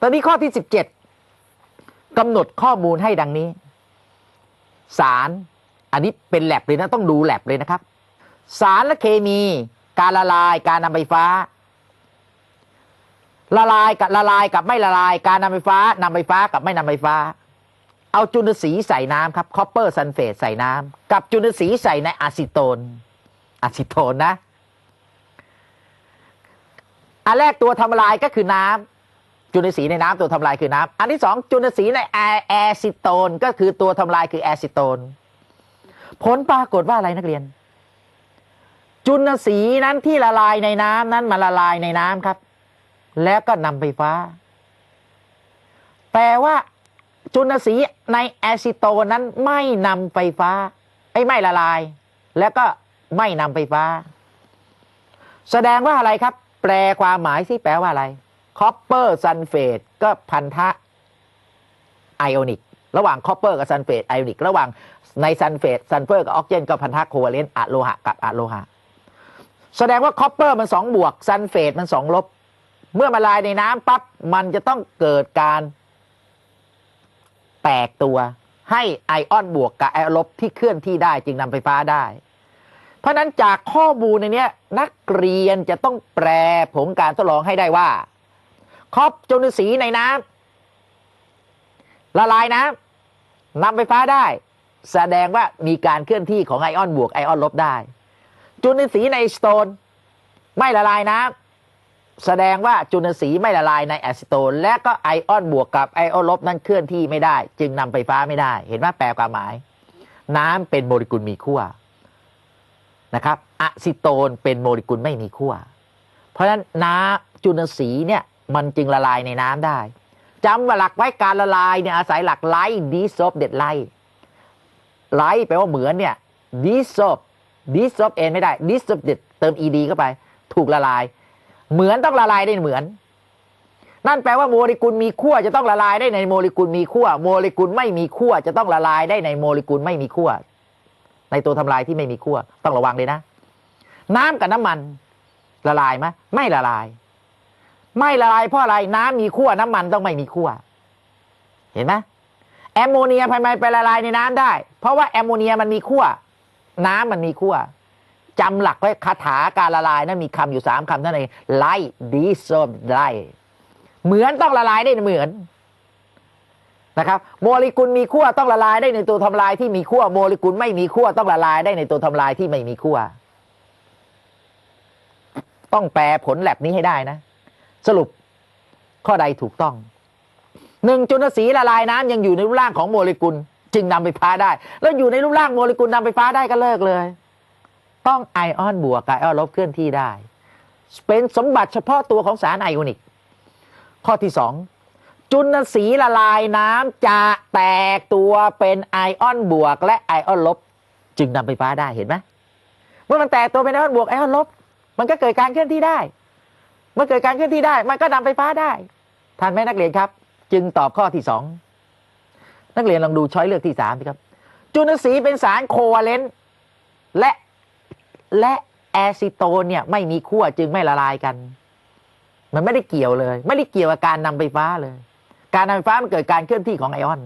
ตอนนี้ข้อที่17กำหนดข้อมูลให้ดังนี้สารอันนี้เป็นแลบเลยนะต้องดูแลบเลยนะครับ สารและเคมี การละลายการนำไฟฟ้า ละลายกับละลายกับไม่ละลาย การนำไฟฟ้านำไฟฟ้ากับไม่นำไฟฟ้า เอาจุลทรีใส่น้ำครับคอปเปอร์ซัลเฟตใส่น้ำกับจุลทรีใส่ในอะซิโตนอะซิโตนนะอันแรกตัวทำลายก็คือน้ำ จุลทรีย์ในน้ำตัวทำลายคือน้ำอันที่สองจุลทรีย์ในแอแอซิโตนก็คือตัวทำลายคือแอซิโตน ผลปรากฏว่าอะไรนักเรียน จุลทรีย์นั้นที่ละลายในน้ำนั้นมาละลายในน้ำครับ แล้วก็นำไฟฟ้า แต่ว่าจุลทรีย์ในแอซิโตนนั้นไม่นำไฟฟ้าไอ้ไม่ละลาย แล้วก็ไม่นำไฟฟ้า แสดงว่าอะไรครับ แปลความหมายที่แปลว่าอะไร คอปเปอร์ซัลเฟตก็พันธะไอออนิก ระหว่างคอปเปอร์กับซัลเฟตไอออนิก ระหว่างในซัลเฟตซัลเฟอร์กับออกซิเจนก็พันธะโคเวเลนต์อะโลหะกับอะโลหะ แสดงว่าคอปเปอร์มันสองบวกซัลเฟตมันสองลบ เมื่อมาลายในน้ำปั๊บมันจะต้องเกิดการแตกตัวให้ไอออนบวกกับไอออนลบที่เคลื่อนที่ได้จึงนำไฟฟ้าได้ เพราะฉะนั้นจากข้อมูลในนี้นักเรียนจะต้องแปลผลการทดลองให้ได้ว่า ครอปจุลทรีย์ในน้ำละลายน้ำนำไฟฟ้าได้ แสดงว่ามีการเคลื่อนที่ของไอออนบวกไอออนลบได้ จุลทรีย์ในสโตน ไม่ละลายน้ำแสดงว่าจุลทรีย์ไม่ละลายในอะซิโตน และก็ไอออนบวกกับไอออนลบนั้นเคลื่อนที่ไม่ได้ จึงนำไฟฟ้าไม่ได้ เห็นไหมแปลความหมาย น้ำเป็นโมเลกุลมีขั้วนะครับอะซิโตนเป็นโมเลกุลไม่มีขั้ว เพราะฉะนั้นน้ำจุลทรีย์เนี่ย มันจึงละลายในน้ำได้จำว่าหลักไว้การละลายเนี่ยอาศัยหลักไลท์ดิซอบเด็ดไลท์ไลท์แปลว่าเหมือนเนี่ยดิซอบดิซอบเอนไม่ได้ดิซอบเด็ดเติม ed เข้าไป ถูกละลาย เหมือนต้องละลายได้เหมือน นั่นแปลว่าโมเลกุลมีขั้วจะต้องละลายได้ในโมเลกุลมีขั้วโมเลกุลไม่มีขั้วจะต้องละลายได้ในโมเลกุลไม่มีขั้วในตัวทำลายที่ไม่มีขั้วต้องระวังเลยนะ น้ำกับน้ำมันละลายไหมไม่ละลาย ไม่ละลายเพราะอะไรน้ำมีขั้วน้ำมันต้องไม่มีขั้วเห็นไหมแอมโมเนียทำไมไปละลายในน้ำได้ เพราะว่าแอมโมเนียมันมีขั้วน้ำมันมีขั้วจำหลักไว้คาถาการละลายนะมีคำอยู่สามคำเท่านั้นเองไลดิโซมไลเหมือนต้องละลายได้เหมือนนะครับโมเลกุลมีขั้วต้องละลายได้ในตัวทำลายที่มีขั้วโมเลกุลไม่มีขั้วต้องละลายได้ในตัวทำลายที่ไม่มีขั้วต้องแปลผลแลบนี้ให้ได้นะ สรุปข้อใดถูกต้องหนึ่งจุลทรีละลายน้ำยังอยู่ในรูปร่างของโมเลกุล จึงนำไฟฟ้าได้ แล้วอยู่ในรูปร่างโมเลกุลนำไฟฟ้าได้ก็เลิกเลย ต้องไอออนบวกกับไอออนลบเคลื่อนที่ได้ เป็นสมบัติเฉพาะตัวของสารไอออนิก ข้อที่สองจุลทรีละลายน้ำจะแตกตัวเป็นไอออนบวก และไอออนลบ จึงนำไฟฟ้าได้เห็นไหมเมื่อมันแตกตัวเป็นไอออนบวกไอออนลบ มันก็เกิดการเคลื่อนที่ได้ เมื่อเกิดการเคลื่อนที่ได้ มันก็นำไฟฟ้าได้ทันไหมนักเรียนครับ จึงตอบข้อที่สองนักเรียนลองดูช้อยเลือกที่สามสิครับ จุลทรีเป็นสารโควาเลนต์และและแอซิโตนเนี่ยไม่มีขั้วจึงไม่ละลายกัน มันไม่ได้เกี่ยวเลย ไม่ได้เกี่ยวกับการนำไฟฟ้าเลย การนำไฟฟ้ามันเกิดการเคลื่อนที่ของไอออน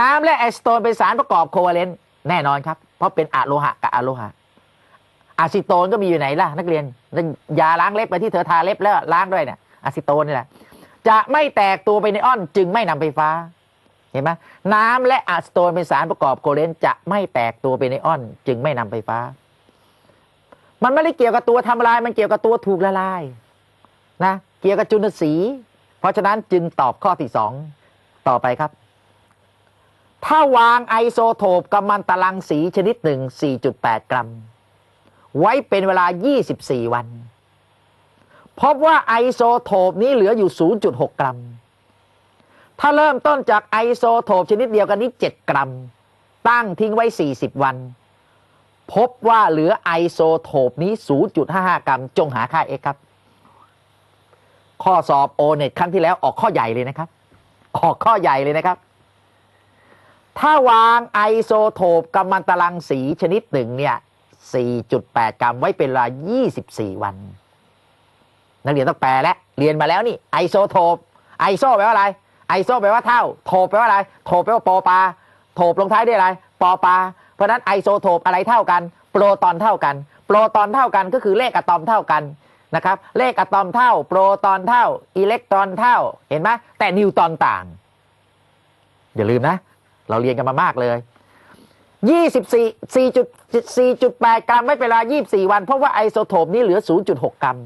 น้ำและแอซิโตนเป็นสารประกอบโควาเลนต์แน่นอนครับ เพราะเป็นอะโลหะกับอะโลหะ อะซิโตนก็มีอยู่ไหนล่ะ นักเรียนยาล้างเล็บไปที่เธอทาเล็บแล้วล้างด้วยเนี่ยอะซิโตนนี่แหละจะไม่แตกตัวไปในอ้อนจึงไม่นำไฟฟ้า เห็นไหมน้ำและอะซิโตนเป็นสารประกอบโคเลนจะไม่แตกตัวไปในอ้อน จึงไม่นำไฟฟ้า มันไม่ได้เกี่ยวกับตัวทำลาย มันเกี่ยวกับตัวถูกละลายนะเกี่ยวกับจุลทรีเพราะฉะนั้นจึงตอบข้อที่สองต่อไปครับ ถ้าวางไอโซโทปกัมมันตรังสีชนิดหนึ่ง4.8 กรัม ไว้เป็นเวลา 24 วันพบว่าไอโซโทปนี้เหลืออยู่ 0.6 กรัม ถ้าเริ่มต้นจากไอโซโทปชนิดเดียวกันนี้ 7 กรัม ตั้งทิ้งไว้ 40 วัน พบว่าเหลือไอโซโทปนี้ 0.55 กรัม จงหาค่า x ครับ ข้อสอบโอเน็ตครั้งที่แล้วออกข้อใหญ่เลยนะครับ ออกข้อใหญ่เลยนะครับ ถ้าวางไอโซโทปกัมมันตรังสีชนิดหนึ่งเนี่ย 4.8 กรัมไว้เป็นเวลา 24 วัน นักเรียนต้องแปลแล้วเรียนมาแล้วนี่ไอโซโทปไอโซแปลว่าอะไร ไอโซแปลว่าเท่า โทปแปลว่าอะไร โทปแปลว่าปอปลาโทปลงท้ายด้วยอะไร ปอปลาเพราะฉะนั้นไอโซโทปอะไรเท่ากัน โปรตอนเท่ากัน โปรตอนเท่ากันก็คือเลขอะตอมเท่ากันนะครับ เลขอะตอมเท่า โปรตอนเท่า อิเล็กตรอนเท่า เห็นไหมแต่นิวตอนต่าง อย่าลืมนะ เราเรียนกันมามากเลย 24 4.4.8 กรัมไม่เป็นเวลา24 วัน เพราะว่าไอโซโทปนี้เหลือ 0.6 กรัม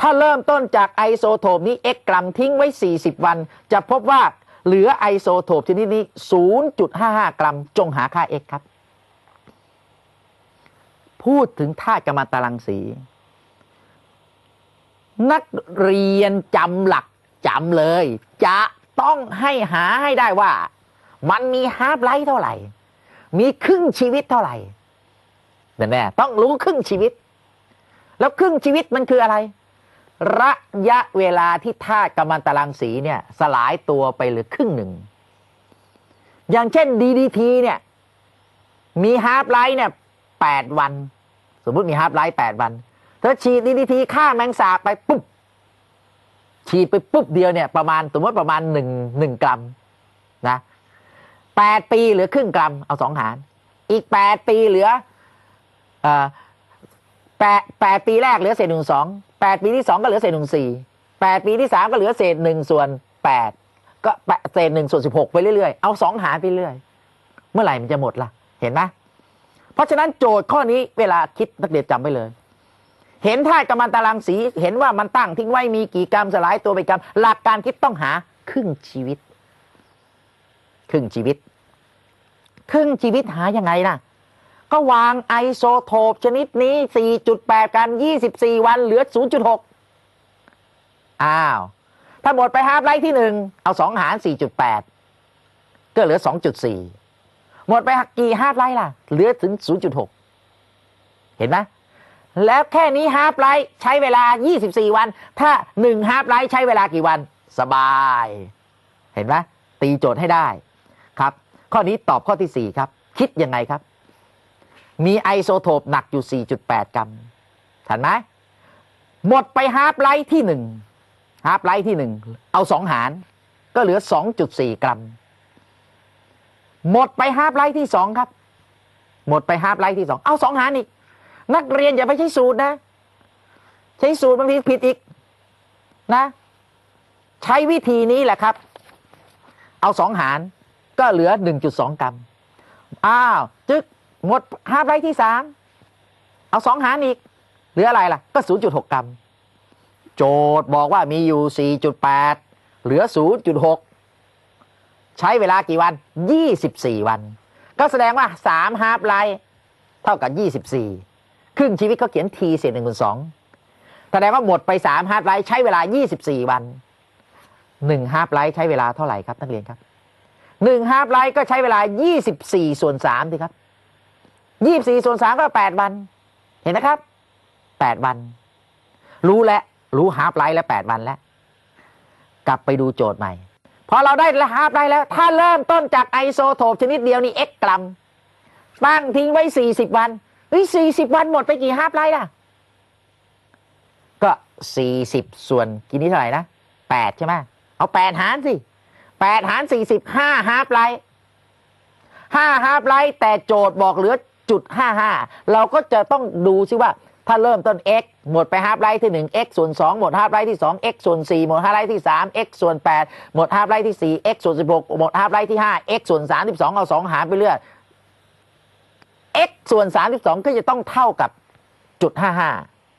ถ้าเริ่มต้นจากไอโซโทปนี้ x กรัมทิ้งไว้ 40 วัน จะพบว่าเหลือไอโซโทปชนิดนี้ 0.55 กรัม จงหาค่า x ครับ พูดถึงธาตุกัมมันตรังสี นักเรียนจำหลักจำเลย จะต้องให้หาให้ได้ว่ามันมีฮาร์ปไลท์เท่าไหร่ มีครึ่งชีวิตเท่าไหร่แน่ต้องรู้ครึ่งชีวิต แล้วครึ่งชีวิตมันคืออะไร ระยะเวลาที่ธาตุกัมมันตรังสีเนี่ย สลายตัวไปหลือครึ่งหนึ่ง อย่างเช่น DDT เนี่ย มีฮาร์ปไลท์เนี่ยแปดวัน สมมุติมีฮาร์ปไลท์แปดวันเธอฉีด DDT ฆ่าแมงสาบไปปุ๊บฉีดไปปุ๊บเดียวเนี่ยประมาณสมมติประมาณหนึ่งหนึ่งกรัมนะ แปดปีเหลือครึ่งกรัมเอาสองหาร อีกแปดปีเหลือแปดแปดปีแรกเหลือเศษหนึ่งสองแปดปีที่สองก็เหลือเศษหนึ่งสี่แปดปีที่สามก็เหลือเศษหนึ่งส่วนแปดก็แปดเศษหนึ่งส่วนสิบหกไปเรื่อยๆ เอาสองหารไปเรื่อย เมื่อไหร่มันจะหมดล่ะ เห็นไหมเพราะฉะนั้นโจทย์ข้อนี้เวลาคิดนักเรียนจำไว้เลย เห็นธาตุกัมมันตรังสี เห็นว่ามันตั้งทิ้งไว้มีกี่กรัมสลายตัวไปกรัมหลักการคิดต้องหาครึ่งชีวิต รึ่งชีวิต ครึ่งชีวิตหายังไงนะก็วางไอโซโทปชนิดนี้ 4.8 กัน 24 วันเหลือ 0.6 อ้าว ถ้าหมดไปฮาร์ปไลท์ที่หนึ่งเอา2หาร 4.8 ก็เหลือ 2.4 หมดไปกี่ฮาร์ปไลท์ล่ะ เหลือถึง 0.6 เห็นไหมแล้วแค่นี้ฮาร์ปไลท์ใช้เวลา 24 วัน ถ้า1ฮาร์ปไลท์ใช้เวลากี่วัน สบาย เห็นไหมตีโจทย์ให้ได้ ครับ ข้อนี้ตอบข้อที่ 4 ครับ คิดยังไงครับ มีไอโซโทปหนักอยู่ 4.8 กรัมทันไหมหมดไปฮาร์ปไลท์ที่1ฮาร์ปไลท์ที่ 1 เอา 2 หาร ก็เหลือ 2.4 กรัม หมดไปฮาร์ปไลท์ที่ 2 ครับ หมดไปฮาร์ปไลท์ที่ 2 เอา 2 หารอีก นักเรียนอย่าไปใช้สูตรนะ ใช้สูตรบางทีผิดอีกนะ ใช้วิธีนี้แหละครับ เอาสองหาร ก็เหลือ 1.2 กรัม อ้าว จึกหมดฮาไลท์ที่สามเอาสองหารอีก เหลืออะไรล่ะ ก็ 0.6 กรัม โจทย์บอกว่ามีอยู่ 4.8 เหลือ 0.6 ใช้เวลากี่วัน 24 วัน ก็แสดงว่า3ฮาร์ปไลท์เท่ากับ 24 ครึ่งชีวิตเขาเขียน t เศษหนึ่งส่วนสองแสดงว่าหมดไป3ฮาร์ปไลท์ใช้เวลา 24 วัน1ฮาร์ปไลท์ใช้เวลาเท่าไหร่ครับนักเรียนครับ 1ฮาร์ปไลท์ก็ใช้เวลา 24 ส่วน3สิครับ 24 ส่วน 3 ก็ 8 วัน เห็นนะครับ 8 วัน รู้แล้ว รู้ฮาร์ปไลท์แล้ว 8 วันแล้ว กลับไปดูโจทย์ใหม่ พอเราได้ฮาร์ปไลท์แล้ว ถ้าเริ่มต้นจากไอโซโทปชนิดเดียวนี่ x กรัม ตั้งทิ้งไว้ 40 วันเฮ้ย40 วันหมดไปกี่ฮาร์ปไลท์ล่ะ ก็ 40 ส่วนกี่นี้เท่าไหร่นะ8ใช่ไหมเอา 8 หารสิ 8หาร40 5ฮาร์ปไลท์5ฮาร์ปไลท์แต่โจทย์บอกเหลือจุด55เราก็จะต้องดูซิว่าถ้าเริ่มต้น x หมดไปฮาร์ปไลท์ที่1 x ส่วน2หมดฮาร์ปไลท์ที่2 x ส่วน4หมดฮาร์ปไลท์ที่3 x ส่วน8หมดฮาร์ปไลท์ที่4 x ส่วน16หมดฮาร์ปไลท์ที่5 x ส่วน32เอา2หารไปเรื่อย x ส่วน32ก็จะต้องเท่ากับจุด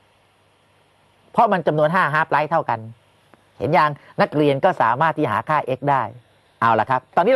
55เพราะมันจำนวน5ฮาร์ปไลท์เท่ากัน เห็นยังนักเรียนก็สามารถที่หาค่า x ได้ เอาละครับ ตอนนี้